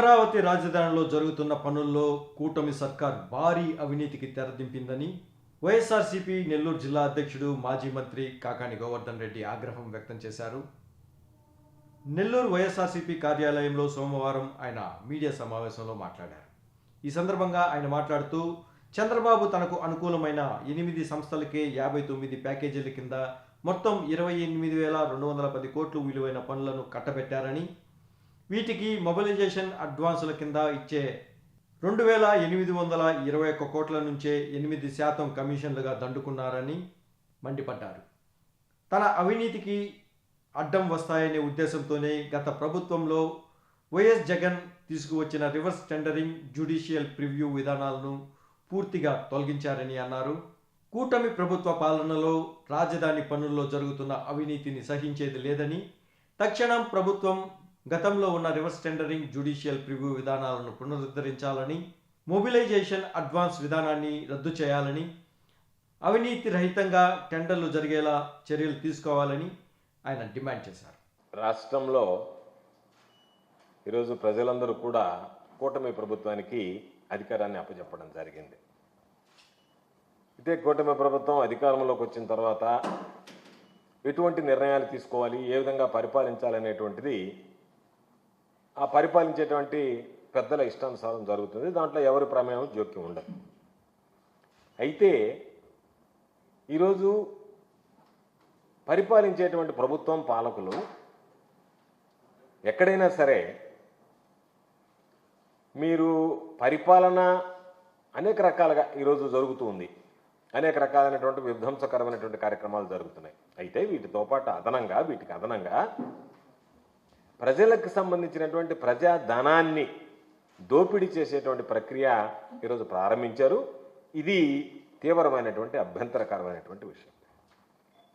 అమరావతి రాజధానిలో జరుగుతున్న పనుల్లో కూటమి సర్కార్ భారీ అవినీతికి తెరదింపిందని వైఎస్ఆర్సీపీ నెల్లూరు జిల్లా అధ్యక్షుడు మాజీ మంత్రి కాకాని గోవర్ధన్ రెడ్డి ఆగ్రహం వ్యక్తం చేశారు. నెల్లూరు వైఎస్ఆర్సీపీ కార్యాలయంలో సోమవారం ఆయన మీడియా సమావేశంలో మాట్లాడారు. ఈ సందర్భంగా ఆయన మాట్లాడుతూ చంద్రబాబు తనకు అనుకూలమైన ఎనిమిది సంస్థలకే యాభై తొమ్మిది ప్యాకేజీల కింద మొత్తం ఇరవై ఎనిమిది వేల రెండు వందల పది కోట్లు విలువైన పనులను కట్టబెట్టారని వీటికి మొబిలైజేషన్ అడ్వాన్సుల కింద ఇచ్చే రెండు వేల ఎనిమిది వందల ఇరవై ఒక్క కోట్ల నుంచే ఎనిమిది శాతం కమిషన్లుగా దండుకున్నారని మండిపడ్డారు. తన అవినీతికి అడ్డం వస్తాయనే ఉద్దేశంతోనే గత ప్రభుత్వంలో వైఎస్ జగన్ తీసుకువచ్చిన రివర్స్ టెండరింగ్ జ్యుడిషియల్ ప్రివ్యూ విధానాలను పూర్తిగా తొలగించారని అన్నారు. కూటమి ప్రభుత్వ పాలనలో రాజధాని పనుల్లో జరుగుతున్న అవినీతిని సహించేది లేదని తక్షణం ప్రభుత్వం గతంలో ఉన్న రివర్స్ టెండరింగ్ జ్యుడిషియల్ ప్రివ్యూ విధానాలను పునరుద్ధరించాలని మొబిలైజేషన్ అడ్వాన్స్ విధానాన్ని రద్దు చేయాలని అవినీతి రహితంగా టెండర్లు జరిగేలా చర్యలు తీసుకోవాలని ఆయన డిమాండ్ చేశారు. రాష్ట్రంలో ఈరోజు ప్రజలందరూ కూడా కూటమి ప్రభుత్వానికి అధికారాన్ని అప్పచెప్పడం జరిగింది. ఇదే కూటమి ప్రభుత్వం అధికారంలోకి వచ్చిన తర్వాత ఎటువంటి నిర్ణయాలు తీసుకోవాలి ఏ విధంగా పరిపాలించాలనేటువంటిది ఆ పరిపాలించేటువంటి పెద్దల ఇష్టానుసారం జరుగుతుంది. దాంట్లో ఎవరి ప్రమేయం జోక్యం ఉండదు. అయితే ఈరోజు పరిపాలించేటువంటి ప్రభుత్వం పాలకులు ఎక్కడైనా సరే మీరు పరిపాలన అనేక రకాలుగా ఈరోజు జరుగుతూ ఉంది. అనేక రకాలైనటువంటి విధ్వంసకరమైనటువంటి కార్యక్రమాలు జరుగుతున్నాయి. అయితే వీటితో పాటు అదనంగా వీటికి అదనంగా ప్రజలకు సంబంధించినటువంటి ప్రజా ధనాన్ని దోపిడీ చేసేటువంటి ప్రక్రియ ఈరోజు ప్రారంభించారు. ఇది తీవ్రమైనటువంటి అభ్యంతరకరమైనటువంటి విషయం.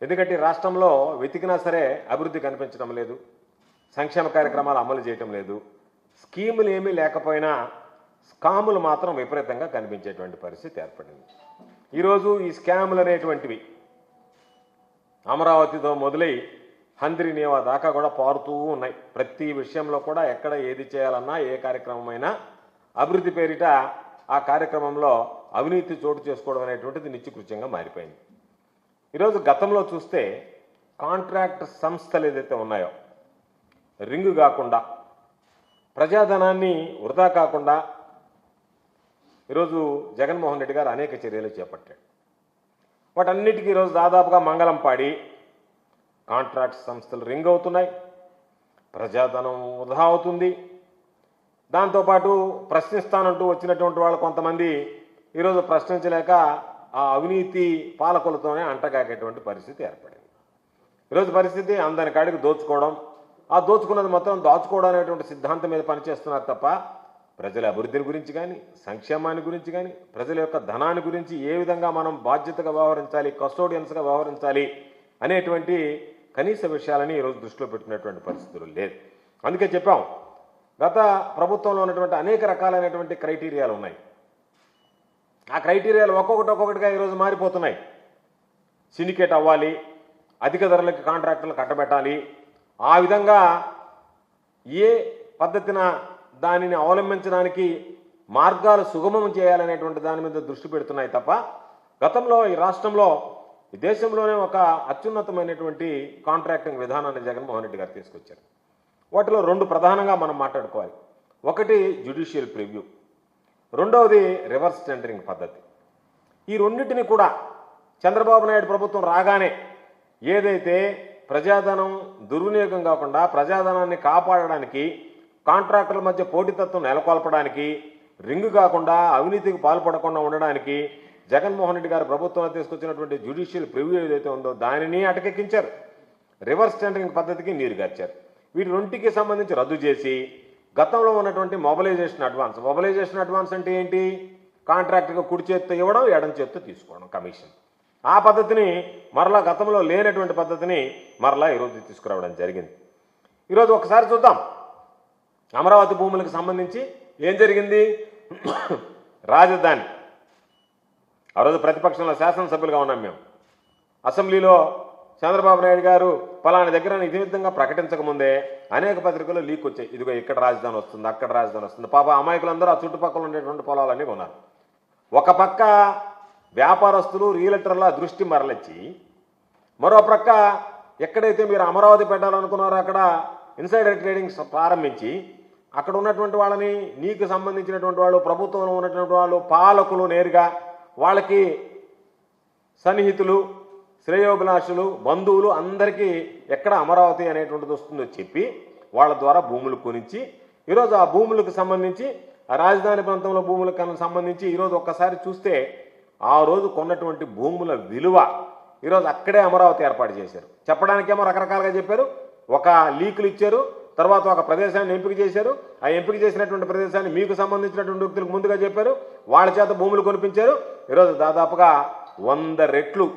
ఎందుకంటే రాష్ట్రంలో వెతికినా సరే అభివృద్ధి కనిపించడం లేదు. సంక్షేమ కార్యక్రమాలు అమలు చేయటం లేదు. స్కీములు ఏమీ లేకపోయినా స్కాములు మాత్రం విపరీతంగా కనిపించేటువంటి పరిస్థితి ఏర్పడింది. ఈరోజు ఈ స్కాములు అనేటువంటివి అమరావతితో మొదలై హంద్రి నేవా దాకా కూడా పారుతూ ఉన్నాయి. ప్రతి విషయంలో కూడా ఎక్కడ ఏది చేయాలన్నా ఏ కార్యక్రమమైనా అభివృద్ధి పేరిట ఆ కార్యక్రమంలో అవినీతి చోటు చేసుకోవడం అనేటువంటిది నిత్యకృత్యంగా మారిపోయింది. ఈరోజు గతంలో చూస్తే కాంట్రాక్ట్ సంస్థలు ఏదైతే ఉన్నాయో రింగు కాకుండా ప్రజాధనాన్ని వృధా కాకుండా ఈరోజు జగన్మోహన్ రెడ్డి గారు అనేక చర్యలు చేపట్టాడు వాటన్నిటికీ ఈరోజు దాదాపుగా మంగళం పాడి కాంట్రాక్ట్ సంస్థలు రింగ్ అవుతున్నాయి. ప్రజాధనం వృధా అవుతుంది. దాంతోపాటు ప్రశ్నిస్తానంటూ వచ్చినటువంటి వాళ్ళు కొంతమంది ఈరోజు ప్రశ్నించలేక ఆ అవినీతి పాలకులతోనే అంటగాకేటువంటి పరిస్థితి ఏర్పడింది. ఈరోజు పరిస్థితి అందని కాడికి దోచుకోవడం ఆ దోచుకున్నది మొత్తం దాచుకోవడం అనేటువంటి సిద్ధాంతం మీద పనిచేస్తున్నారు తప్ప ప్రజల అభివృద్ధి గురించి కానీ సంక్షేమాన్ని గురించి కానీ ప్రజల యొక్క ధనాన్ని గురించి ఏ విధంగా మనం బాధ్యతగా వ్యవహరించాలి కస్టోడియన్స్గా వ్యవహరించాలి అనేటువంటి కనీస విషయాలని ఈరోజు దృష్టిలో పెట్టుకునేటువంటి పరిస్థితులు లేదు. అందుకే చెప్పాం గత ప్రభుత్వంలో ఉన్నటువంటి అనేక రకాలైనటువంటి క్రైటీరియాలు ఉన్నాయి. ఆ క్రైటీరియాలు ఒక్కొక్కటి ఒక్కొక్కటిగా ఈరోజు మారిపోతున్నాయి. సిండికేట్ అవ్వాలి అధిక ధరలకు కాంట్రాక్టులు కట్టబెట్టాలి. ఆ విధంగా ఏ పద్ధతిన దానిని అవలంబించడానికి మార్గాలు సుగమం చేయాలనేటువంటి దాని మీద దృష్టి పెడుతున్నాయి తప్ప గతంలో ఈ రాష్ట్రంలో ఈ దేశంలోనే ఒక అత్యున్నతమైనటువంటి కాంట్రాక్టింగ్ విధానాన్ని జగన్మోహన్ రెడ్డి గారు తీసుకొచ్చారు. వాటిలో రెండు ప్రధానంగా మనం మాట్లాడుకోవాలి. ఒకటి జ్యుడిషియల్ ప్రివ్యూ రెండవది రివర్స్ టెండరింగ్ పద్ధతి. ఈ రెండింటిని కూడా చంద్రబాబు నాయుడు ప్రభుత్వం రాగానే ఏదైతే ప్రజాధనం దుర్వినియోగం కాకుండా ప్రజాధనాన్ని కాపాడడానికి కాంట్రాక్టుల మధ్య పోటీతత్వం నెలకొల్పడానికి రింగు కాకుండా అవినీతికి పాల్పడకుండా ఉండడానికి జగన్మోహన్ రెడ్డి గారు ప్రభుత్వం తీసుకొచ్చినటువంటి జ్యుడిషియల్ ప్రివ్యూ ఏదైతే ఉందో దానిని అటకెక్కించారు. రివర్స్ టెండరింగ్ పద్ధతికి నీరుగార్చారు వీటి రెంటికి సంబంధించి రద్దు చేసి గతంలో ఉన్నటువంటి మొబలైజేషన్ అడ్వాన్స్ మొబలైజేషన్ అడ్వాన్స్ అంటే ఏంటి? కాంట్రాక్ట్గా కుడి చేత్తో ఇవ్వడం ఎడం చేత్తో తీసుకోవడం కమిషన్ ఆ పద్ధతిని మరలా గతంలో లేనటువంటి పద్ధతిని మరలా ఈరోజు తీసుకురావడం జరిగింది. ఈరోజు ఒకసారి చూద్దాం. అమరావతి భూములకు సంబంధించి ఏం జరిగింది? రాజధాని. ఆ రోజు ప్రతిపక్షంలో శాసనసభ్యులుగా ఉన్నాం మేము. అసెంబ్లీలో చంద్రబాబు నాయుడు గారు పలానా దగ్గర ఇది విధంగా ప్రకటించకముందే అనేక పత్రికలు లీక్ వచ్చాయి. ఇదిగో ఇక్కడ రాజధాని వస్తుంది అక్కడ రాజధాని వస్తుంది. పాప అమాయకులందరూ ఆ చుట్టుపక్కల ఉండేటువంటి పొలాలన్నీ కొన్నారు. ఒక పక్క వ్యాపారస్తులు రియల్టర్ల దృష్టి మరలిచ్చి మరో ప్రక్క ఎక్కడైతే మీరు అమరావతి పెట్టాలనుకున్నారో అక్కడ ఇన్సైడర్ ట్రేడింగ్ ప్రారంభించి అక్కడ ఉన్నటువంటి వాళ్ళని నీకు సంబంధించినటువంటి వాళ్ళు ప్రభుత్వంలో ఉన్నటువంటి వాళ్ళు పాలకులు నేరుగా వాళ్ళకి సన్నిహితులు శ్రేయోభిలాషులు బంధువులు అందరికీ ఎక్కడ అమరావతి అనేటువంటిది వస్తుందో చెప్పి వాళ్ళ ద్వారా భూములు కొనిచ్చి ఈరోజు ఆ భూములకు సంబంధించి ఆ రాజధాని ప్రాంతంలో భూములకు కనుక సంబంధించి ఈరోజు ఒక్కసారి చూస్తే ఆ రోజు కొన్నటువంటి భూముల విలువ ఈరోజు అక్కడే అమరావతి ఏర్పాటు చేశారు. చెప్పడానికేమో రకరకాలుగా చెప్పారు. ఒక లీకులు ఇచ్చారు. తర్వాత ఒక ప్రదేశాన్ని ఎంపిక చేశారు. ఆ ఎంపిక చేసినటువంటి ప్రదేశాన్ని మీకు సంబంధించినటువంటి వ్యక్తులకు ముందుగా చెప్పారు. వాళ్ళ చేత భూములు కొనిపించారు. ఈరోజు దాదాపుగా వంద రెట్లు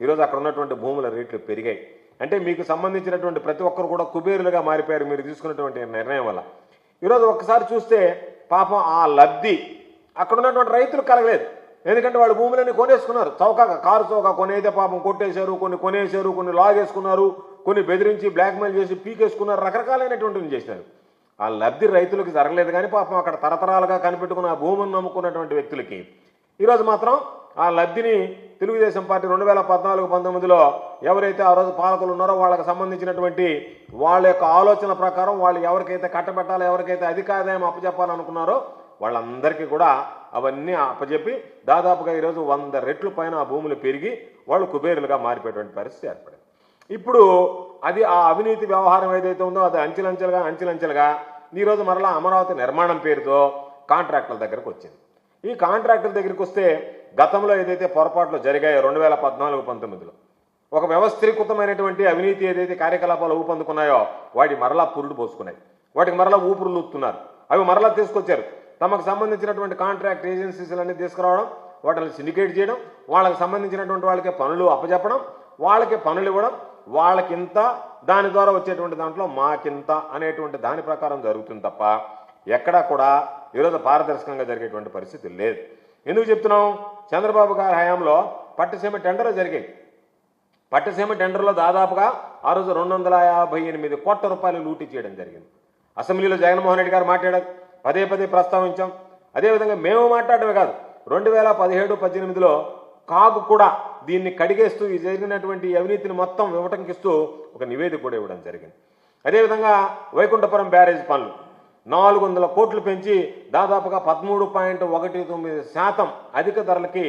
ఈరోజు అక్కడ ఉన్నటువంటి భూముల రేట్లు పెరిగాయి. అంటే మీకు సంబంధించినటువంటి ప్రతి ఒక్కరు కూడా కుబేరులుగా మారిపోయారు మీరు తీసుకున్నటువంటి నిర్ణయం వల్ల. ఈరోజు ఒక్కసారి చూస్తే పాపం ఆ లబ్ధి అక్కడ ఉన్నటువంటి రైతులు కలగలేదు. ఎందుకంటే వాళ్ళు భూములన్నీ కొనేసుకున్నారు. చౌకగా కారు చౌక కొనేదే పాపం కొట్టేశారు కొన్ని కొనేశారు కొన్ని లాగేసుకున్నారు. కొన్ని బెదిరించి బ్లాక్మెయిల్ చేసి పీకేసుకున్నారు రకరకాలైనటువంటివి చేశారు. ఆ లబ్ధి రైతులకు జరగలేదు కానీ పాపం అక్కడ తరతరాలుగా కనిపెట్టుకున్న ఆ భూమిని నమ్ముకున్నటువంటి వ్యక్తులకి. ఈరోజు మాత్రం ఆ లబ్ధిని తెలుగుదేశం పార్టీ రెండు వేల పద్నాలుగు పంతొమ్మిదిలో ఎవరైతే ఆ రోజు పాలకులు ఉన్నారో వాళ్ళకి సంబంధించినటువంటి వాళ్ళ యొక్క ఆలోచన ప్రకారం వాళ్ళు ఎవరికైతే కట్టబెట్టాలో ఎవరికైతే అధికారం అప్పచెప్పాలనుకున్నారో వాళ్ళందరికీ కూడా అవన్నీ అప్పచెప్పి దాదాపుగా ఈరోజు వంద రెట్లు పైన ఆ భూములు పెరిగి వాళ్ళు కుబేరులుగా మారిపోయేటువంటి పరిస్థితి ఏర్పడింది. ఇప్పుడు అది ఆ అవినీతి వ్యవహారం ఏదైతే ఉందో అది అంచెలంచెలుగా అంచెలంచెలుగా ఈరోజు మరలా అమరావతి నిర్మాణం పేరుతో కాంట్రాక్టుల దగ్గరకు వచ్చింది. ఈ కాంట్రాక్టుల దగ్గరికి వస్తే గతంలో ఏదైతే పొరపాట్లు జరిగాయో రెండు వేల పద్నాలుగు పంతొమ్మిదిలో ఒక వ్యవస్థీకృతమైనటువంటి అవినీతి ఏదైతే కార్యకలాపాలు ఊపందుకున్నాయో వాటి మరలా పురుడు పోసుకున్నాయి. వాటికి మరలా ఊపిరులు ఊపుతున్నారు అవి మరలా తీసుకొచ్చారు. తమకు సంబంధించినటువంటి కాంట్రాక్ట్ ఏజెన్సీస్లన్నీ తీసుకురావడం వాటిని సిండికేట్ చేయడం వాళ్ళకి సంబంధించినటువంటి వాళ్ళకి పనులు అప్పచెప్పడం వాళ్ళకి పనులు ఇవ్వడం వాళ్ళకింత దాని ద్వారా వచ్చేటువంటి దాంట్లో మాకింత అనేటువంటి దాని ప్రకారం జరుగుతుంది తప్ప ఎక్కడా కూడా ఈరోజు పారదర్శకంగా జరిగేటువంటి పరిస్థితి లేదు. ఎందుకు చెప్తున్నాం? చంద్రబాబు గారి హయాంలో పట్టుసీమ టెండర్లు జరిగాయి. పట్టుసీమ టెండర్లో దాదాపుగా ఆ రోజు రెండు వందల యాభై ఎనిమిది కోట్ల రూపాయలు లూటీ చేయడం జరిగింది. అసెంబ్లీలో జగన్మోహన్ రెడ్డి గారు మాట్లాడారు. పదే పదే ప్రస్తావించాం. అదేవిధంగా మేము మాట్లాడమే కాదు రెండు వేల పదిహేడు పద్దెనిమిదిలో కాగు కూడా దీన్ని కడిగేస్తూ ఈ జరిగినటువంటి అవినీతిని మొత్తం వివటంకిస్తూ ఒక నివేదిక కూడా ఇవ్వడం జరిగింది. అదేవిధంగా వైకుంఠపురం బ్యారేజ్ పనులు నాలుగు వందల కోట్లు పెంచి దాదాపుగా పదమూడు పాయింట్ ఒకటి తొమ్మిది శాతం అధిక ధరలకి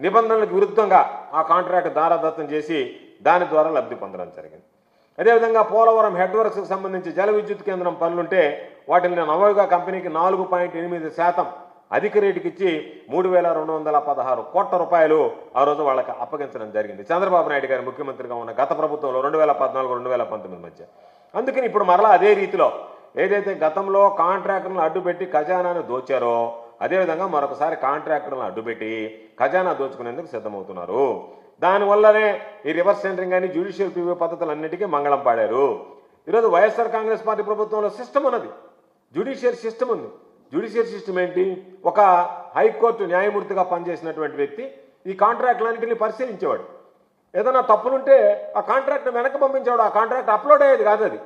నిబంధనలకు విరుద్ధంగా ఆ కాంట్రాక్ట్ దారాదత్తం చేసి దాని ద్వారా లబ్ధి పొందడం జరిగింది. అదేవిధంగా పోలవరం హెడ్ వర్క్స్కి సంబంధించి జల విద్యుత్ కేంద్రం పనులుంటే వాటిని నవోగా కంపెనీకి నాలుగు పాయింట్ ఎనిమిది శాతం అధిక రేటుకి ఇచ్చి మూడు వేల రెండు వందల పదహారు కోట్ల రూపాయలు ఆ రోజు వాళ్ళకి అప్పగించడం జరిగింది. చంద్రబాబు నాయుడు గారు ముఖ్యమంత్రిగా ఉన్న గత ప్రభుత్వంలో రెండు వేల పద్నాలుగు రెండు వేల పంతొమ్మిది మధ్య. అందుకని ఇప్పుడు మరలా అదే రీతిలో ఏదైతే గతంలో కాంట్రాక్టర్లను అడ్డుపెట్టి ఖజానాను దోచారో అదేవిధంగా మరొకసారి కాంట్రాక్టర్లను అడ్డుపెట్టి ఖజానా దోచుకునేందుకు సిద్ధమవుతున్నారు. దానివల్లనే ఈ రివర్స్ సెంటరింగ్ అని జ్యుడిషియల్ ప్రివ్యూ పద్ధతులన్నిటికీ మంగళం పాడారు. ఈరోజు వైఎస్ఆర్ కాంగ్రెస్ పార్టీ ప్రభుత్వంలో సిస్టమ్ ఉన్నది. జ్యుడిషియల్ సిస్టమ్ ఉంది. జ్యుడిషియల్ సిస్టమ్ ఏంటి? ఒక హైకోర్టు న్యాయమూర్తిగా పనిచేసినటువంటి వ్యక్తి ఈ కాంట్రాక్టులన్నింటినీ పరిశీలించేవాడు. ఏదైనా తప్పులుంటే ఆ కాంట్రాక్ట్ వెనక్కి పంపించేవాడు. ఆ కాంట్రాక్ట్ అప్లోడ్ అయ్యేది కాదు అది.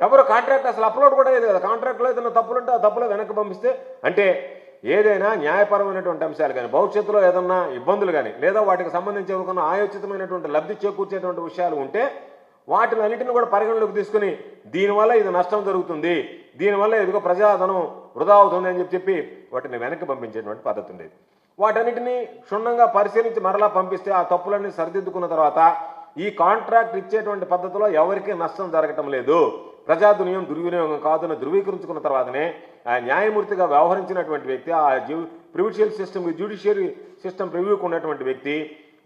ఎవరు కాంట్రాక్ట్ అసలు అప్లోడ్ కూడా అయ్యేది కదా కాంట్రాక్ట్లో ఏదైనా తప్పులుంటే ఆ తప్పులు వెనక్కి పంపిస్తే అంటే ఏదైనా న్యాయపరమైనటువంటి అంశాలు కానీ భవిష్యత్తులో ఏదన్నా ఇబ్బందులు కానీ లేదా వాటికి సంబంధించి ఎవరికన్నా ఆయోచితమైనటువంటి లబ్ధి చేకూర్చేటువంటి విషయాలు ఉంటే వాటిని అన్నింటిని కూడా పరిగణలోకి తీసుకుని దీనివల్ల ఇది నష్టం జరుగుతుంది. దీనివల్ల ఎదుగో ప్రజాధనం వృధా అవుతుంది అని చెప్పి చెప్పి వాటిని వెనక్కి పంపించేటువంటి పద్ధతి ఉండేది వాటన్నిటిని క్షుణ్ణంగా పరిశీలించి మరలా పంపిస్తే ఆ తప్పులన్నీ సరిదిద్దుకున్న తర్వాత ఈ కాంట్రాక్ట్ ఇచ్చేటువంటి పద్ధతిలో ఎవరికీ నష్టం జరగటం లేదు. ప్రజాధునియం దుర్వినియోగం కాదని ధృవీకరించుకున్న తర్వాతనే ఆ న్యాయమూర్తిగా వ్యవహరించినటువంటి వ్యక్తి ఆ జ్యూ ప్రివిషియల్ సిస్టమ్ జ్యుడిషియరీ సిస్టమ్ ప్రివ్యూకి ఉన్నటువంటి వ్యక్తి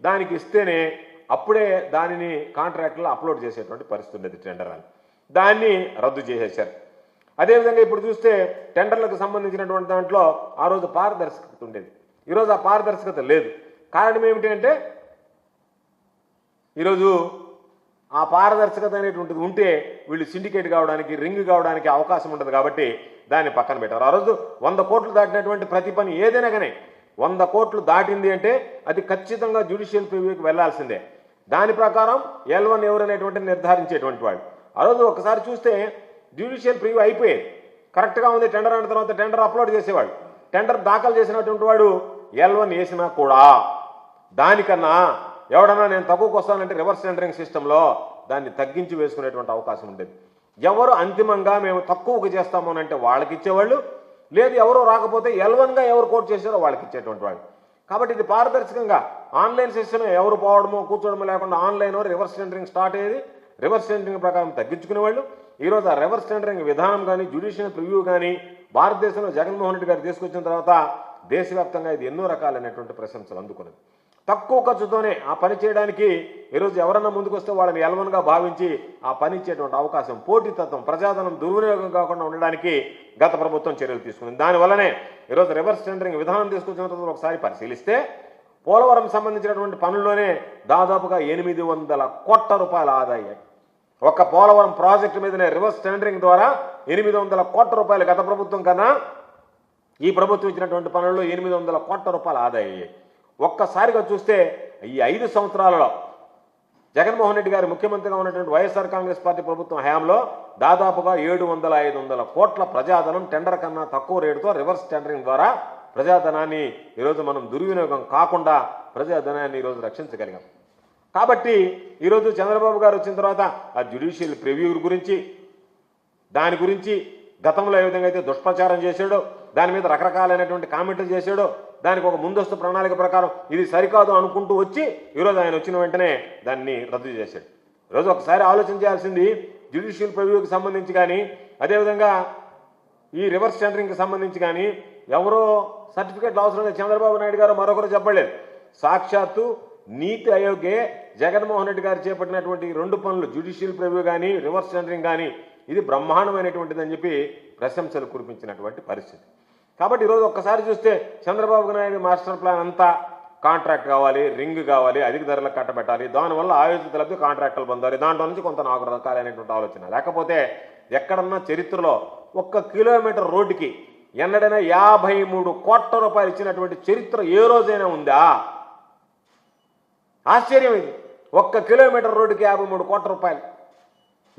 దానికి ఇస్తేనే అప్పుడే దానిని కాంట్రాక్ట్లో అప్లోడ్ చేసేటువంటి పరిస్థితి ఉండేది టెండర్ అని. దాన్ని రద్దు చేసేశారు. అదేవిధంగా ఇప్పుడు చూస్తే టెండర్లకు సంబంధించినటువంటి దాంట్లో ఆ రోజు పారదర్శకత ఉండేది. ఈరోజు ఆ పారదర్శకత లేదు. కారణం ఏమిటి అంటే ఈరోజు ఆ పారదర్శకత అనేటువంటిది ఉంటే వీళ్ళు సిండికేట్ కావడానికి రింగ్ కావడానికి అవకాశం ఉండదు కాబట్టి దాన్ని పక్కన పెట్టారు. ఆ రోజు వంద కోట్లు దాటినటువంటి ప్రతి పని ఏదైనా కానీ వంద కోట్లు దాటింది అంటే అది ఖచ్చితంగా జ్యుడిషియల్ ప్రివ్యూకి వెళ్ళాల్సిందే. దాని ప్రకారం ఎల్ వన్ ఎవరనేటువంటి నిర్ధారించేటువంటి వాడు ఆ రోజు ఒకసారి చూస్తే జ్యుడిషియల్ ప్రివ్యూ అయిపోయేది. కరెక్ట్గా ఉంది టెండర్ అయిన తర్వాత టెండర్ అప్లోడ్ చేసేవాడు టెండర్ దాఖలు చేసినటువంటి వాడు ఎల్ వన్ వేసినా కూడా దానికన్నా ఎవడన్నా నేను తక్కువకు వస్తానంటే రివర్స్ టెండరింగ్ సిస్టంలో దాన్ని తగ్గించి వేసుకునేటువంటి అవకాశం ఉండేది. ఎవరు అంతిమంగా మేము తక్కువకు చేస్తాము అని అంటే వాళ్ళకి ఇచ్చేవాళ్ళు లేదు ఎవరో రాకపోతే ఎల్వన్గా ఎవరు కోట్ చేశారో వాళ్ళకి ఇచ్చేటువంటి వాళ్ళు. కాబట్టి ఇది పారదర్శకంగా ఆన్లైన్ సెషన్ ఎవరు పోవడమో కూర్చోడమో లేకుండా ఆన్లైన్ రివర్స్ టెండరింగ్ స్టార్ట్ అయ్యేది. రివర్స్ టెండరింగ్ ప్రకారం తగ్గించుకునే వాళ్ళు. ఈరోజు ఆ రివర్స్ టెండరింగ్ విధానం కానీ జ్యుడిషియల్ ప్రివ్యూ కానీ భారతదేశంలో జగన్మోహన్ రెడ్డి గారు తీసుకొచ్చిన తర్వాత దేశవ్యాప్తంగా ఇది ఎన్నో రకాలైనటువంటి ప్రశంసలు అందుకున్నది. తక్కువ ఖర్చుతోనే ఆ పని చేయడానికి ఈరోజు ఎవరన్నా ముందుకొస్తే వాళ్ళని ఎలవన్గా భావించి ఆ పని ఇచ్చేటువంటి అవకాశం పోటీతత్వం ప్రజాధనం దుర్వినియోగం కాకుండా ఉండడానికి గత ప్రభుత్వం చర్యలు తీసుకుంది. దానివల్లనే ఈరోజు రివర్స్ టెండరింగ్ విధానం తీసుకొచ్చినటువంటి తర్వాత ఒకసారి పరిశీలిస్తే పోలవరం సంబంధించినటువంటి పనుల్లోనే దాదాపుగా ఎనిమిది వందల కోట్ల రూపాయల ఆదాయం. ఒక్క పోలవరం ప్రాజెక్టు మీదనే రివర్స్ టెండరింగ్ ద్వారా ఎనిమిది వందల కోట్ల రూపాయలు గత ప్రభుత్వం కన్నా ఈ ప్రభుత్వం ఇచ్చినటువంటి పనుల్లో ఎనిమిది వందల కోట్ల రూపాయలు ఆదాయం ఒక్కసారిగా చూస్తే ఈ ఐదు సంవత్సరాలలో జగన్మోహన్ రెడ్డి గారు ముఖ్యమంత్రిగా ఉన్నటువంటి వైఎస్ఆర్ కాంగ్రెస్ పార్టీ ప్రభుత్వం హయాంలో దాదాపుగా ఏడు వందల ఐదు వందల కోట్ల ప్రజాధనం టెండర్ కన్నా తక్కువ రేటుతో రివర్స్ టెండరింగ్ ద్వారా ప్రజాధనాన్ని ఈరోజు మనం దుర్వినియోగం కాకుండా ప్రజాధనాన్ని ఈరోజు రక్షించగలిగాం. కాబట్టి ఈరోజు చంద్రబాబు గారు వచ్చిన తర్వాత ఆ జ్యుడిషియల్ ప్రివ్యూ గురించి దాని గురించి గతంలో ఏ విధంగా అయితే దుష్ప్రచారం చేశాడో దాని మీద రకరకాలైనటువంటి కామెంట్లు చేశాడో దానికి ఒక ముందస్తు ప్రణాళిక ప్రకారం ఇది సరికాదు అనుకుంటూ వచ్చి ఈరోజు ఆయన వచ్చిన వెంటనే దాన్ని రద్దు చేశాడు. ఈరోజు ఒకసారి ఆలోచన చేయాల్సింది జ్యుడిషియల్ ప్రివ్యూకి సంబంధించి కానీ అదేవిధంగా ఈ రివర్స్ టెండరింగ్కి సంబంధించి కానీ ఎవరో సర్టిఫికేట్లు అవసరం లేదు చంద్రబాబు నాయుడు గారు మరొకరు చెప్పలేదు. సాక్షాత్తు నీతి ఆయోగే జగన్మోహన్ రెడ్డి గారు చేపట్టినటువంటి రెండు పనులు జ్యుడిషియల్ ప్రివ్యూ కానీ రివర్స్ టెండరింగ్ కానీ ఇది బ్రహ్మాండమైనటువంటిదని చెప్పి ప్రశంసలు కురిపించినటువంటి పరిస్థితి. కాబట్టి ఈరోజు ఒక్కసారి చూస్తే చంద్రబాబు నాయుడు మాస్టర్ ప్లాన్ అంతా కాంట్రాక్ట్ కావాలి రింగ్ కావాలి అధిక ధరలకు కట్టబెట్టాలి. దానివల్ల ఆయోజిత లబ్ధి కాంట్రాక్టులు పొందాలి. దాంట్లో నుంచి కొంత నాకు రకాలైనటువంటి ఆలోచన. లేకపోతే ఎక్కడన్నా చరిత్రలో ఒక్క కిలోమీటర్ రోడ్డుకి ఎన్నడైనా యాభై మూడు కోట్ల రూపాయలు ఇచ్చినటువంటి చరిత్ర ఏ రోజైనా ఉందా? ఆశ్చర్యం ఇది. ఒక్క కిలోమీటర్ రోడ్డుకి యాభై మూడు కోట్ల రూపాయలు.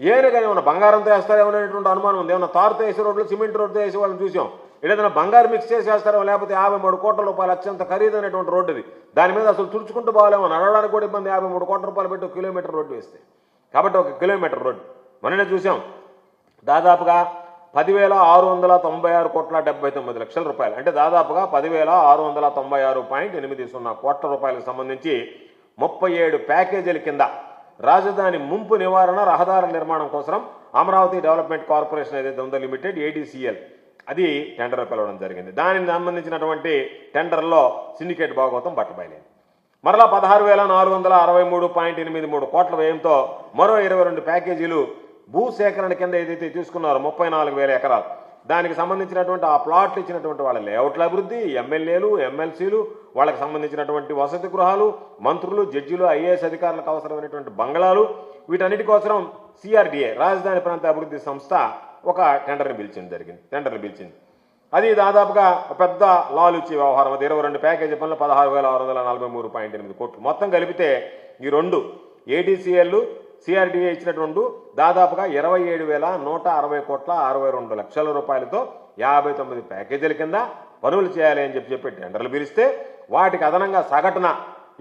ఏనుగా ఏమైనా బంగారంతో వేస్తారేమో అనేటువంటి అనుమానం ఉంది. ఏమైనా తారుతో వేసే రోడ్లు సిమెంట్ రోడ్తో వేసే వాళ్ళని చూసాం. ఏదైనా బంగారు మిక్స్ చేసేస్తారో లేకపోతే యాభై మూడు కోట్ల రూపాయలు అత్యంత ఖరీదైనటువంటి రోడ్డు ఇది దాని మీద అసలు తుడుచుకుంటూ పోవాలేమో నడవడానికి కూడా ఇబ్బంది. యాభై మూడు కోట్ల రూపాయలు పెట్టి కిలోమీటర్ రోడ్డు వేస్తే. కాబట్టి ఒక కిలోమీటర్ రోడ్డు. మననే చూసాం. దాదాపుగా పదివేల ఆరు వందల తొంభై ఆరు కోట్ల డెబ్బై తొమ్మిది లక్షల రూపాయలు. అంటే దాదాపుగా పదివేల ఆరు వందల తొంభై ఆరు పాయింట్ ఎనిమిది సున్నా కోట్ల రూపాయలకు సంబంధించి ముప్పై ఏడు ప్యాకేజీల కింద రాజధాని ముంపు నివారణ రహదారుల నిర్మాణం కోసం అమరావతి డెవలప్మెంట్ కార్పొరేషన్ ఏదైతే ఉందో లిమిటెడ్ ఏడీసీఎల్ అది టెండర్ పిలవడం జరిగింది. దానికి సంబంధించినటువంటి టెండర్లో సిండికేట్ భాగవతం బట్టబయలేదు మరలా పదహారు వేల నాలుగు వందల అరవై మూడు పాయింట్ ఎనిమిది మూడు కోట్ల వ్యయంతో మరో ఇరవై రెండు ప్యాకేజీలు భూసేకరణ కింద ఏదైతే తీసుకున్నారో ముప్పై నాలుగు వేల ఎకరాలు. దానికి సంబంధించినటువంటి ఆ ప్లాట్లు ఇచ్చినటువంటి వాళ్ళ లేఅవుట్ల అభివృద్ధి ఎమ్మెల్యేలు ఎమ్మెల్సీలు వాళ్ళకి సంబంధించినటువంటి వసతి గృహాలు మంత్రులు జడ్జిలు ఐఏఎస్ అధికారులకు అవసరమైనటువంటి బంగళాలు వీటన్నిటి కోసం సిఆర్డిఏ రాజధాని ప్రాంత అభివృద్ధి సంస్థ ఒక టెండర్ని పిలిచింది జరిగింది టెండర్ని పిలిచింది. అది దాదాపుగా ఒక పెద్ద లాలుచి వ్యవహారం. అది ఇరవై రెండు ప్యాకేజీ పనులు పదహారు వేల ఆరు వందల నలభై మూడు పాయింట్ ఎనిమిది కోట్లు. మొత్తం కలిపితే ఈ రెండు ఏడీసీఎల్ సిఆర్డీఏ ఇచ్చినటువంటి దాదాపుగా ఇరవై ఏడు వేల నూట అరవై కోట్ల అరవై రెండు లక్షల రూపాయలతో యాభై తొమ్మిది ప్యాకేజీల కింద పనులు చేయాలి అని చెప్పి చెప్పి టెండర్లు పిలిస్తే వాటికి అదనంగా సగటున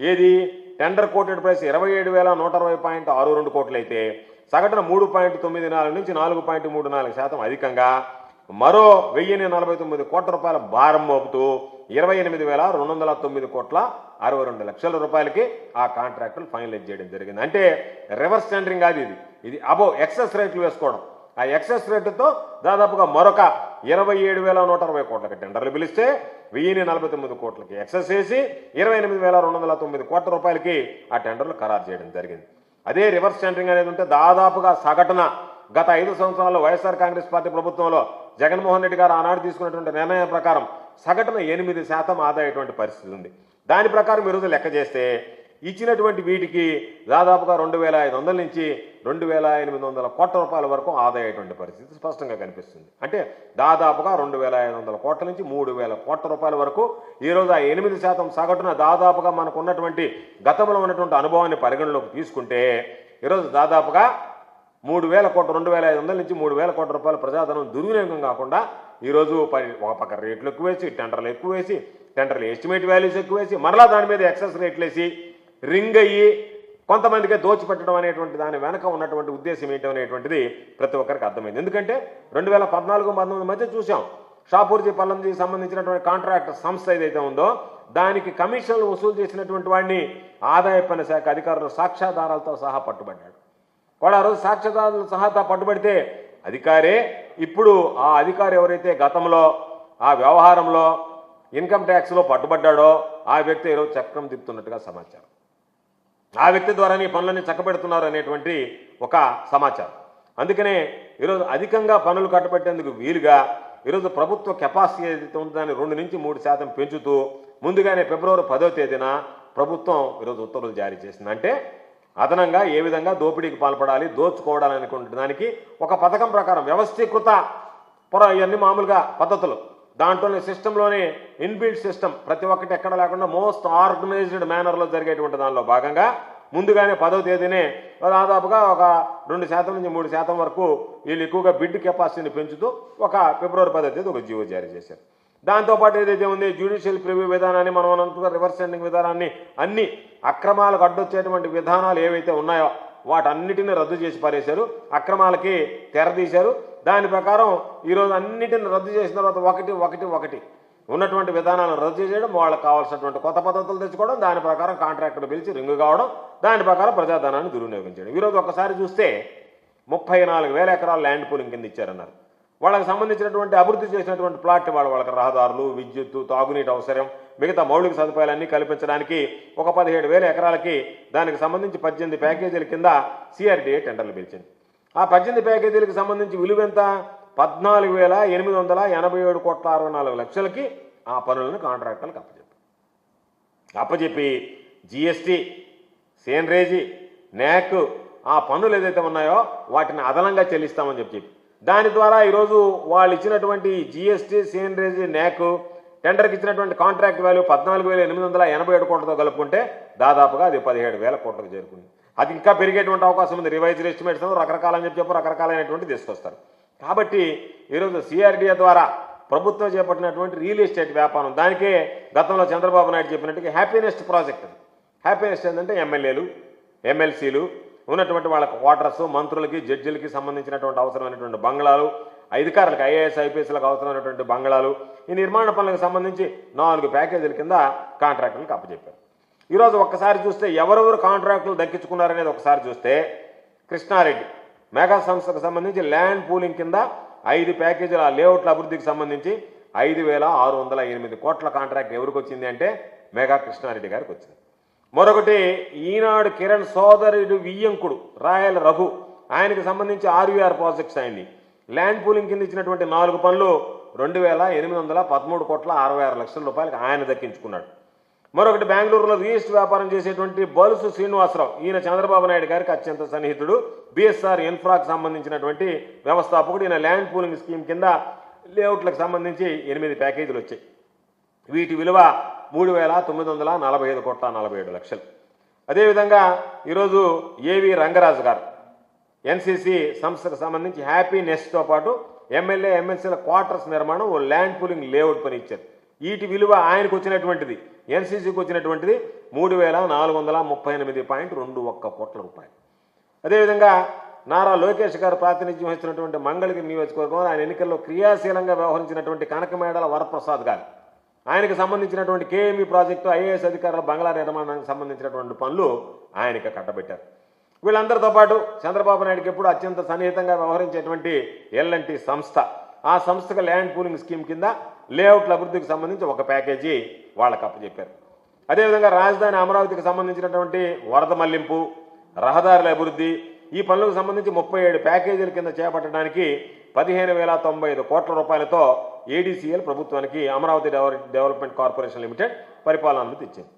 ఏది? టెండర్ కోటెడ్ ప్రైస్ ఇరవై ఏడు వేల నూట అరవై పాయింట్ ఆరు రెండు కోట్లు అయితే సగటున మూడు పాయింట్ తొమ్మిది నాలుగు నుంచి నాలుగు పాయింట్ మూడు నాలుగు శాతం అధికంగా మరో వెయ్యిన్ని నలభై తొమ్మిది కోట్ల రూపాయల భారం మోపుతూ ఇరవై ఎనిమిది వేల రెండు వందల తొమ్మిది కోట్ల అరవై రెండు లక్షల రూపాయలకి ఆ కాంట్రాక్టులు ఫైనలైజ్ చేయడం జరిగింది. అంటే రివర్స్ టెండరింగ్ కాదు ఇది. ఇది అబో ఎక్సెస్ రేట్లు వేసుకోవడం. ఆ ఎక్సెస్ రేటుతో దాదాపుగా మరొక ఇరవై ఏడు వేల నూట అరవై కోట్లకి టెండర్లు పిలిస్తే వెయ్యిన్ని నలభై తొమ్మిది కోట్లకి ఎక్సెస్ చేసి ఇరవై ఎనిమిది వేల రెండు వందల తొమ్మిది కోట్ల రూపాయలకి ఆ టెండర్లు ఖరారు చేయడం జరిగింది. అదే రివర్స్ సెంటరింగ్ అనేది ఉంటే దాదాపుగా సగటున గత ఐదు సంవత్సరాల్లో వైఎస్ఆర్ కాంగ్రెస్ పార్టీ ప్రభుత్వంలో జగన్మోహన్ రెడ్డి గారు ఆనాడు తీసుకున్నటువంటి నిర్ణయం ప్రకారం సగటున ఎనిమిది శాతం ఆదాయటువంటి పరిస్థితి ఉంది. దాని ప్రకారం ఈరోజు లెక్క చేస్తే ఇచ్చినటువంటి వీటికి దాదాపుగా రెండు వేల ఐదు వందల నుంచి రెండు వేల ఎనిమిది వందల కోట్ల రూపాయల వరకు ఆదా అయ్యేటువంటి పరిస్థితి స్పష్టంగా కనిపిస్తుంది. అంటే దాదాపుగా రెండు వేల ఐదు వందల కోట్ల నుంచి మూడు వేల కోట్ల రూపాయల వరకు ఈరోజు ఆ ఎనిమిది శాతం సగటున దాదాపుగా మనకు ఉన్నటువంటి గతంలో ఉన్నటువంటి అనుభవాన్ని పరిగణలోకి తీసుకుంటే ఈరోజు దాదాపుగా మూడు వేల కోట్ల రెండు వేల ఐదు వందల నుంచి మూడు వేల కోట్ల రూపాయల ప్రజాధనం దుర్వినియోగం కాకుండా ఈరోజు పరి ఒక పక్క రేట్లు ఎక్కువ వేసి టెండర్లు ఎక్కువ వేసి టెండర్లు ఎస్టిమేట్ వాల్యూస్ ఎక్కువ వేసి మరలా దాని మీద ఎక్సెస్ రేట్లు వేసి రింగ్ అయ్యి కొంతమందికి దోచిపెట్టడం అనేటువంటి దాని వెనక ఉన్నటువంటి ఉద్దేశం ఏంటి అనేటువంటిది ప్రతి ఒక్కరికి అర్థమైంది. ఎందుకంటే రెండు వేల పద్నాలుగు పంతొమ్మిది మధ్య చూసాం షాపూర్జీ పల్లంజీకి సంబంధించినటువంటి కాంట్రాక్ట్ సంస్థ ఏదైతే ఉందో దానికి కమిషన్లు వసూలు చేసినటువంటి వాడిని ఆదాయ పన్ను శాఖ అధికారులు సాక్ష్యాధారాలతో సహా పట్టుబడ్డాడు. కూడా ఆ రోజు సాక్ష్యాధారాలు సహా పట్టుబడితే అధికారే ఇప్పుడు ఆ అధికారి ఎవరైతే గతంలో ఆ వ్యవహారంలో ఇన్కమ్ ట్యాక్స్లో పట్టుబడ్డాడో ఆ వ్యక్తి ఈరోజు చక్రం తిప్పుతున్నట్టుగా సమాచారం. ఆ వ్యక్తి ద్వారానే నీ పనులన్నీ చక్కబెడుతున్నారు అనేటువంటి ఒక సమాచారం. అందుకనే ఈరోజు అధికంగా పనులు కట్టబెట్టేందుకు వీలుగా ఈరోజు ప్రభుత్వ కెపాసిటీ ఏదైతే ఉందో దాన్ని రెండు నుంచి మూడు శాతం పెంచుతూ ముందుగానే ఫిబ్రవరి పదో తేదీన ప్రభుత్వం ఈరోజు ఉత్తర్వులు జారీ చేసింది. అంటే అదనంగా ఏ విధంగా దోపిడీకి పాల్పడాలి దోచుకోవడాలి అనుకుంటున్న దానికి ఒక పథకం ప్రకారం వ్యవస్థీకృత పొర ఇవన్నీ మామూలుగా పద్ధతులు. దాంట్లోనే సిస్టంలోనే ఇన్బిల్ట్ సిస్టమ్ ప్రతి ఒక్కటి ఎక్కడ లేకుండా మోస్ట్ ఆర్గనైజ్డ్ మేనర్లో జరిగేటువంటి దానిలో భాగంగా ముందుగానే పదో తేదీనే దాదాపుగా ఒక రెండు శాతం నుంచి మూడు శాతం వరకు వీళ్ళు ఎక్కువగా బిడ్ కెపాసిటీని పెంచుతూ ఒక ఫిబ్రవరి పదో తేదీ ఒక జీవో జారీ చేశారు. దాంతోపాటు ఏదైతే ఉంది జ్యుడిషియల్ ప్రివ్యూ విధానాన్ని మనం అనుకున్న రివర్స్ ఎండింగ్ విధానాన్ని అన్ని అక్రమాలకు అడ్డొచ్చేటువంటి విధానాలు ఏవైతే ఉన్నాయో వాటన్నిటిని రద్దు చేసి పారేశారు. అక్రమాలకి తెరదీశారు దాని ప్రకారం ఈరోజు అన్నిటిని రద్దు చేసిన తర్వాత ఒకటి ఒకటి ఒకటి. ఉన్నటువంటి విధానాలను రద్దు చేయడం వాళ్ళకి కావాల్సినటువంటి కొత్త పద్ధతులు తెచ్చుకోవడం దాని ప్రకారం కాంట్రాక్టర్ పిలిచి రింగు కావడం దాని ప్రకారం ప్రజాధనాన్ని దుర్వినియోగించడం. ఈరోజు ఒకసారి చూస్తే ముప్పై నాలుగు వేల ఎకరాల ల్యాండ్ పూలింగ్ కింద ఇచ్చారన్నారు. వాళ్ళకి సంబంధించినటువంటి అభివృద్ధి చేసినటువంటి ప్లాట్ వాళ్ళు వాళ్ళకి రహదారులు విద్యుత్తు తాగునీటి అవసరం మిగతా మౌలిక సదుపాయాలన్నీ కల్పించడానికి ఒక పదిహేడు వేల ఎకరాలకి దానికి సంబంధించి పద్దెనిమిది ప్యాకేజీల కింద సిఆర్డీఏ టెండర్లు పిలిచింది. ఆ పద్దెనిమిది ప్యాకేజీలకు సంబంధించి విలువ ఎంత? పద్నాలుగు వేల ఎనిమిది వందల ఎనభై ఏడు కోట్ల అరవై నాలుగు లక్షలకి ఆ పనులను కాంట్రాక్టర్లకు అప్పచెప్పి అప్పచెప్పి జిఎస్టీ సేన్రేజీ న్యాక్ ఆ పన్నులు ఏదైతే ఉన్నాయో వాటిని అదనంగా చెల్లిస్తామని చెప్పి చెప్పి. దాని ద్వారా ఈరోజు వాళ్ళు ఇచ్చినటువంటి జిఎస్టీ సేన్రేజీ న్యాక్ టెండర్కి ఇచ్చినటువంటి కాంట్రాక్ట్ వాల్యూ పద్నాలుగు వేల ఎనిమిది వందల ఎనభై ఏడు కోట్లతో కలుపుకుంటే దాదాపుగా అది పదిహేడు వేల కోట్లకు చేరుకుంది. అది ఇంకా పెరిగేటువంటి అవకాశం ఉంది. రివైజ్డ్ ఎస్టిమేట్స్ రకరకాలని చెప్పి చెప్పి రకరకాలైనటువంటి తీసుకొస్తారు. కాబట్టి ఈరోజు సిఆర్డీఏ ద్వారా ప్రభుత్వం చేపట్టినటువంటి రియల్ ఎస్టేట్ వ్యాపారం దానికే గతంలో చంద్రబాబు నాయుడు చెప్పినట్టుగా హ్యాపీనెస్ట్ ప్రాజెక్ట్ హ్యాపీనెస్ట్ ఏంటంటే ఎమ్మెల్యేలు ఎమ్మెల్సీలు ఉన్నటువంటి వాళ్ళ క్వార్టర్స్ మంత్రులకి జడ్జిలకి సంబంధించినటువంటి అవసరమైనటువంటి బంగ్లాలు అధికారులకు ఐఏఎస్ ఐపీఎస్లకు అవసరమైనటువంటి బంగ్లాలు ఈ నిర్మాణ పనులకు సంబంధించి నాలుగు ప్యాకేజీల కింద కాంట్రాక్టులకు అప్పచెప్పారు ఈరోజు ఒక్కసారి చూస్తే ఎవరెవరు కాంట్రాక్టులు దక్కించుకున్నారనేది ఒకసారి చూస్తే కృష్ణారెడ్డి మెగా సంస్థకు సంబంధించి ల్యాండ్ పూలింగ్ కింద ఐదు ప్యాకేజీల లేఅవుట్ల అభివృద్ధికి సంబంధించి ఐదు వేల ఆరు వందల ఎనిమిది కోట్ల కాంట్రాక్ట్ ఎవరికి వచ్చింది అంటే మెగా కృష్ణారెడ్డి గారికి వచ్చింది. మరొకటి ఈనాడు కిరణ్ సోదరుడు వియ్యంకుడు రాయల రఘు ఆయనకి సంబంధించి ఆర్వీఆర్ ప్రాజెక్ట్స్ అయింది. ల్యాండ్ పూలింగ్ కింద ఇచ్చినటువంటి నాలుగు పనులు రెండు వేల ఎనిమిది వందల పదమూడు కోట్ల అరవై ఆరు లక్షల రూపాయలకి ఆయన దక్కించుకున్నాడు. మరొకటి బెంగళూరులో రియల్ వ్యాపారం చేసేటువంటి బలుసు శ్రీనివాసరావు. ఈయన చంద్రబాబు నాయుడు గారికి అత్యంత సన్నిహితుడు. బిఎస్ఆర్ ఇన్ఫ్రాకు సంబంధించినటువంటి వ్యవస్థాపకుడు. ఈయన ల్యాండ్ పూలింగ్ స్కీమ్ కింద లేఅవుట్లకు సంబంధించి ఎనిమిది ప్యాకేజీలు వచ్చాయి. వీటి విలువ మూడు వేల తొమ్మిది వందల నలభై ఐదు కోట్ల నలభై ఏడు లక్షలు. అదేవిధంగా ఈరోజు ఏవి రంగరాజు గారు ఎన్సీసీ సంస్థకు సంబంధించి హ్యాపీ నెస్ట్తో పాటు ఎమ్మెల్యే ఎమ్మెల్సీల క్వార్టర్స్ నిర్మాణం ఓ ల్యాండ్ పూలింగ్ లేఅవుట్ పని ఇచ్చారు. వీటి విలువ ఆయనకు వచ్చినటువంటిది ఎన్సీసీకి వచ్చినటువంటిది మూడు వేల నాలుగు వందల ముప్పై ఎనిమిది పాయింట్ రెండు ఒక్క కోట్ల రూపాయలు. అదేవిధంగా నారా లోకేష్ గారు ప్రాతినిధ్యం వహిస్తున్నటువంటి మంగళగిరి నియోజకవర్గం ఆయన ఎన్నికల్లో క్రియాశీలంగా వ్యవహరించినటువంటి కనకమేడల వరప్రసాద్ గారు. ఆయనకు సంబంధించినటువంటి కేఎంఈ ప్రాజెక్టు ఐఏఎస్ అధికారుల బంగ్లా నిర్మాణానికి సంబంధించినటువంటి పనులు ఆయనకి కట్టబెట్టారు. వీళ్ళందరితో పాటు చంద్రబాబు నాయుడుకి ఎప్పుడు అత్యంత సన్నిహితంగా వ్యవహరించేటువంటి ఎల్ఎన్టీ సంస్థ. ఆ సంస్థకు ల్యాండ్ పూలింగ్ స్కీమ్ కింద లేఅవుట్ల అభివృద్ధికి సంబంధించి ఒక ప్యాకేజీ వాళ్ళకు అప్పచెప్పారు. అదేవిధంగా రాజధాని అమరావతికి సంబంధించినటువంటి వరద మళ్ళింపు రహదారుల అభివృద్ధి ఈ పనులకు సంబంధించి ముప్పై ఏడు ప్యాకేజీల కింద చేపట్టడానికి పదిహేను వేల తొంభై ఐదు కోట్ల రూపాయలతో ఏడీసీఎల్ ప్రభుత్వానికి అమరావతి డెవలప్మెంట్ కార్పొరేషన్ లిమిటెడ్ పరిపాలన అనుమతి ఇచ్చింది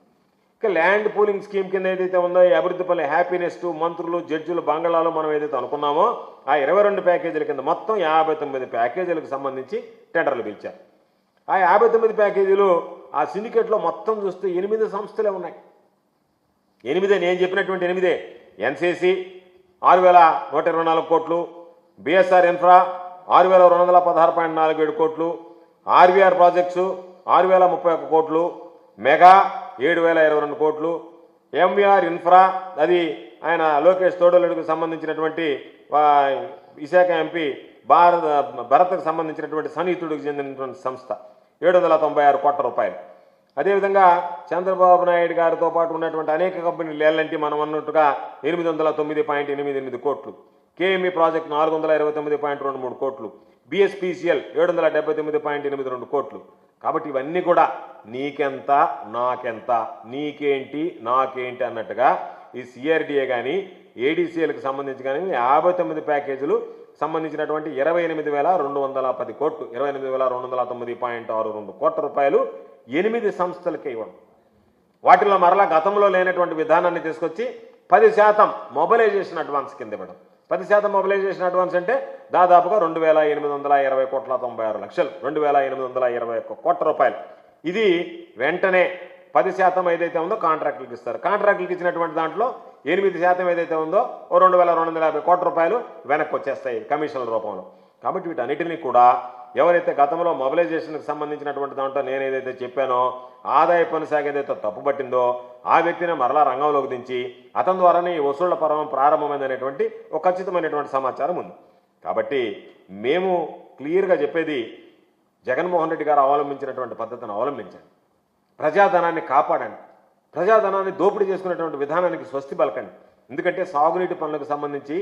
ఇక ల్యాండ్ పూలింగ్ స్కీమ్ కింద ఏదైతే ఉందో ఈ అభివృద్ధి పనులు హ్యాపీనెస్ మంత్రులు జడ్జిలు బంగాళాలు మనం ఏదైతే అనుకున్నామో ఆ ఇరవై రెండు ప్యాకేజీల కింద మొత్తం యాభై తొమ్మిది ప్యాకేజీలకు సంబంధించి టెండర్లు పిలిచారు. ఆ యాభై తొమ్మిది ప్యాకేజీలు ఆ సిండికేట్లో మొత్తం చూస్తే ఎనిమిది సంస్థలే ఉన్నాయి. ఎనిమిదే నేను చెప్పినటువంటి ఎనిమిదే. ఎన్సీసీ ఆరు వేల నూట ఇరవై నాలుగు కోట్లు. బిఎస్ఆర్ ఇన్ఫ్రా ఆరు వేల రెండు వందల పదహారు పాయింట్ నాలుగు ఏడు కోట్లు. ఆర్వీఆర్ ప్రాజెక్ట్స్ ఆరు వేల ముప్పై ఒక్క కోట్లు. మెగా ఏడు వేల ఇరవై రెండు కోట్లు. ఎంవీఆర్ ఇన్ఫ్రా అది ఆయన లోకేష్ తోడలుడికి సంబంధించినటువంటి విశాఖ ఎంపీ భారత భరత్కు సంబంధించినటువంటి సన్నిహితుడికి చెందినటువంటి సంస్థ. ఏడు వందల తొంభై ఆరు కోట్ల రూపాయలు. అదేవిధంగా చంద్రబాబు నాయుడు గారితో పాటు ఉన్నటువంటి అనేక కంపెనీలు ఎల్ఎన్టీ మనం అన్నట్టుగా ఎనిమిది వందల తొమ్మిది పాయింట్ ఎనిమిది ఎనిమిది కోట్లు. కేఎంఈ ప్రాజెక్ట్ నాలుగు వందల ఇరవై తొమ్మిది పాయింట్ రెండు మూడు కోట్లు. బిఎస్పిసిఎల్ ఏడు వందల డెబ్బై తొమ్మిది పాయింట్ ఎనిమిది రెండు కోట్లు. కాబట్టి ఇవన్నీ కూడా నీకెంత నాకెంత నీకేంటి నాకేంటి అన్నట్టుగా ఈ సిఆర్డిఏ కానీ ఏడీసీఎల్కి సంబంధించి కానీ యాభై తొమ్మిది ప్యాకేజీలు సంబంధించినటువంటి ఇరవై ఎనిమిది వేల రెండు వందల పది కోట్లు ఇరవై ఎనిమిది వేల రెండు వందల తొమ్మిది పాయింట్ ఆరు రెండు కోట్ల రూపాయలు ఎనిమిది సంస్థలకే ఇవ్వడం. వాటిలో మరలా గతంలో లేనటువంటి విధానాన్ని తీసుకొచ్చి పది శాతం మొబిలైజేషన్ అడ్వాన్స్ కింద ఇవ్వడం. పది శాతం మొబిలైజేషన్ అడ్వాన్స్ అంటే దాదాపుగా రెండు వేల ఎనిమిది వందల ఇరవై కోట్ల తొంభై ఆరు లక్షలు రెండు వేల ఎనిమిది వందల ఇరవై ఒక్క కోట్ల రూపాయలు. ఇది వెంటనే పది శాతం ఏదైతే ఉందో కాంట్రాక్టులకు ఇస్తారు. కాంట్రాక్టులకు ఇచ్చినటువంటి దాంట్లో ఎనిమిది శాతం ఏదైతే ఉందో ఓ రెండు వేల రెండు వందల యాభై కోట్ల రూపాయలు వెనక్కి వచ్చేస్తాయి కమిషన్ల రూపంలో. కాబట్టి వీటన్నిటినీ కూడా ఎవరైతే గతంలో మొబిలైజేషన్కి సంబంధించినటువంటి దాంట్లో నేను ఏదైతే చెప్పానో ఆదాయ పన్ను శాఖ ఏదైతే తప్పుపట్టిందో ఆ వ్యక్తిని మరలా రంగంలోకి దించి అతని ద్వారానే ఈ వసూళ్ళ పర్వం ప్రారంభమైందనేటువంటి ఒక ఖచ్చితమైనటువంటి సమాచారం ఉంది. కాబట్టి మేము క్లియర్గా చెప్పేది జగన్మోహన్ రెడ్డి గారు అవలంబించినటువంటి పద్ధతిని అవలంబించండి ప్రజాధనాన్ని కాపాడండి. ప్రజాధనాన్ని దోపిడీ చేసుకునేటువంటి విధానానికి స్వస్తి పలకండి. ఎందుకంటే సాగునీటి పనులకు సంబంధించి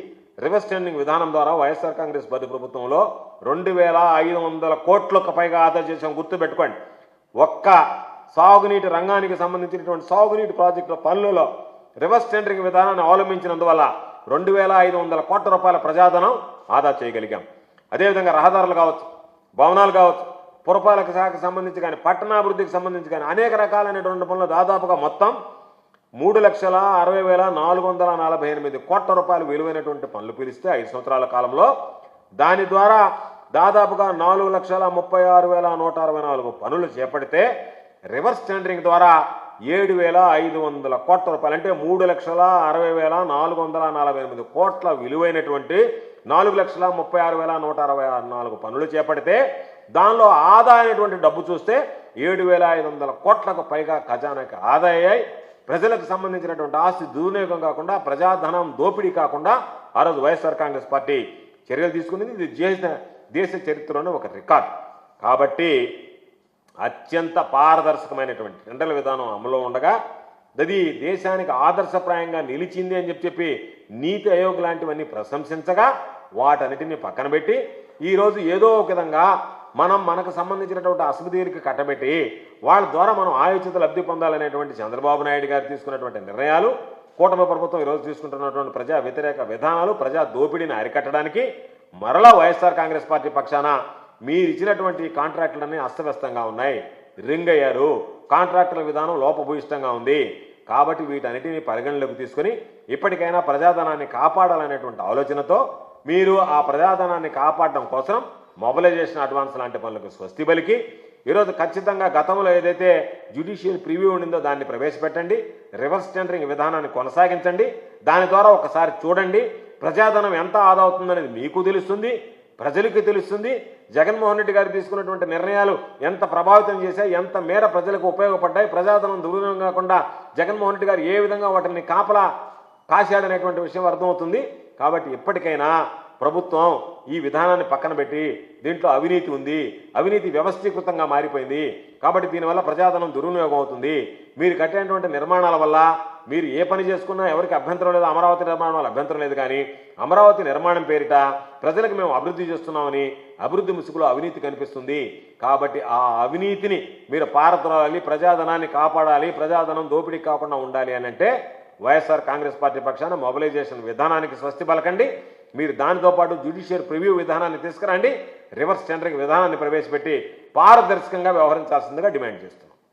రివర్స్ టెండింగ్ విధానం ద్వారా వైఎస్ఆర్ కాంగ్రెస్ పార్టీ ప్రభుత్వంలో రెండు వేల ఐదు వందల కోట్లకు పైగా ఆదా చేసాం గుర్తుపెట్టుకోండి. ఒక్క సాగునీటి రంగానికి సంబంధించినటువంటి సాగునీటి ప్రాజెక్టుల పనులలో రివర్స్ టెండరింగ్ విధానాన్ని అవలంబించినందువల్ల రెండు వేల ఐదు వందల కోట్ల రూపాయల ప్రజాధనం ఆదా చేయగలిగాం. అదేవిధంగా రహదారులు కావచ్చు భవనాలు కావచ్చు పురపాలక శాఖకు సంబంధించి కానీ పట్టణాభివృద్ధికి సంబంధించి కానీ అనేక రకాలైనటువంటి పనులు దాదాపుగా మొత్తం మూడు లక్షల అరవై వేల నాలుగు వందల నలభై ఎనిమిది కోట్ల రూపాయలు విలువైనటువంటి పనులు పిలిస్తే ఐదు సంవత్సరాల కాలంలో దాని ద్వారా దాదాపుగా నాలుగు లక్షల ముప్పై ఆరు వేల నూట అరవై నాలుగు పనులు చేపడితే రివర్స్ టెండరింగ్ ద్వారా ఏడు వేల ఐదు వందల కోట్ల రూపాయలు అంటే మూడు లక్షల అరవై వేల నాలుగు వందల నలభై ఎనిమిది కోట్ల విలువైనటువంటి నాలుగు లక్షల ముప్పై ఆరు వేల నూట అరవై నాలుగు పనులు చేపడితే దానిలో ఆదా అయినటువంటి డబ్బు చూస్తే ఏడు వేల ఐదు వందల కోట్లకు పైగా ఖజానాకి ఆదా అయ్యాయి. ప్రజలకు సంబంధించినటువంటి ఆస్తి దుర్వినియోగం కాకుండా ప్రజాధనం దోపిడీ కాకుండా ఆ రోజు వైఎస్ఆర్ కాంగ్రెస్ పార్టీ చర్యలు తీసుకునేది ఇది దేశ దేశ చరిత్రలోనే ఒక రికార్డ్. కాబట్టి అత్యంత పారదర్శకమైనటువంటి టెండర్ల విధానం అమలు ఉండగా అది దేశానికి ఆదర్శప్రాయంగా నిలిచింది అని చెప్పి చెప్పి నీతి ఆయోగ్ లాంటివన్నీ ప్రశంసించగా వాటన్నిటిని పక్కన పెట్టి ఈరోజు ఏదో ఒక విధంగా మనం మనకు సంబంధించినటువంటి అసమతీరికి కట్టబెట్టి వాళ్ళ ద్వారా మనం ఆయోచిత లబ్ధి పొందాలనేటువంటి చంద్రబాబు నాయుడు గారు తీసుకున్నటువంటి నిర్ణయాలు కూటమి ప్రభుత్వం ఈరోజు తీసుకుంటున్నటువంటి ప్రజా వ్యతిరేక విధానాలు ప్రజా దోపిడీని అరికట్టడానికి మరలా వైఎస్ఆర్ కాంగ్రెస్ పార్టీ పక్షాన మీరు ఇచ్చినటువంటి కాంట్రాక్టులన్నీ అస్తవ్యస్తంగా ఉన్నాయి. రింగ్ అయ్యారు కాంట్రాక్టుల విధానం లోపభూయిష్టంగా ఉంది. కాబట్టి వీటన్నిటిని పరిగణలోకి తీసుకొని ఇప్పటికైనా ప్రజాధనాన్ని కాపాడాలనేటువంటి ఆలోచనతో మీరు ఆ ప్రజాధనాన్ని కాపాడడం కోసం మొబలైజేషన్ అడ్వాన్స్ లాంటి పనులకు స్వస్తి పలికి ఈరోజు ఖచ్చితంగా గతంలో ఏదైతే జ్యుడిషియల్ ప్రివ్యూ ఉండిందో దాన్ని ప్రవేశపెట్టండి. రివర్స్ టెండరింగ్ విధానాన్ని కొనసాగించండి. దాని ద్వారా ఒకసారి చూడండి. ప్రజాధనం ఎంత ఆదా అవుతుందనేది మీకు తెలుస్తుంది. ప్రజలకి తెలుస్తుంది. జగన్మోహన్ రెడ్డి గారు తీసుకున్నటువంటి నిర్ణయాలు ఎంత ప్రభావితం చేశాయి ఎంత మేర ప్రజలకు ఉపయోగపడ్డాయి ప్రజాధనం దుర్వినియోగం కాకుండా జగన్మోహన్ రెడ్డి గారు ఏ విధంగా వాటిని కాపలా కాశాడనేటువంటి విషయం అర్థమవుతుంది. కాబట్టి ఇప్పటికైనా ప్రభుత్వం ఈ విధానాన్ని పక్కన పెట్టి దీంట్లో అవినీతి ఉంది. అవినీతి వ్యవస్థీకృతంగా మారిపోయింది. కాబట్టి దీనివల్ల ప్రజాధనం దుర్వినియోగం అవుతుంది. మీరు కట్టేటువంటి నిర్మాణాల వల్ల మీరు ఏ పని చేసుకున్నా ఎవరికి అభ్యంతరం లేదు అమరావతి నిర్మాణం వల్ల అభ్యంతరం లేదు కానీ అమరావతి నిర్మాణం పేరిట ప్రజలకు మేము అభివృద్ధి చేస్తున్నామని అభివృద్ధి ముసుగులో అవినీతి కనిపిస్తుంది. కాబట్టి ఆ అవినీతిని మీరు పారద్రోలాలి ప్రజాధనాన్ని కాపాడాలి ప్రజాధనం దోపిడీ కాకుండా ఉండాలి అని అంటే వైఎస్ఆర్ కాంగ్రెస్ పార్టీ పక్షాన మొబిలైజేషన్ విధానానికి స్వస్తి పలకండి. మీరు దానితో పాటు ప్రివ్యూ విధానాన్ని తీసుకురండి రివర్స్ టెండరింగ్ విధానాన్ని ప్రవేశపెట్టి పారదర్శకంగా వ్యవహరించాల్సిందిగా డిమాండ్ చేస్తుంది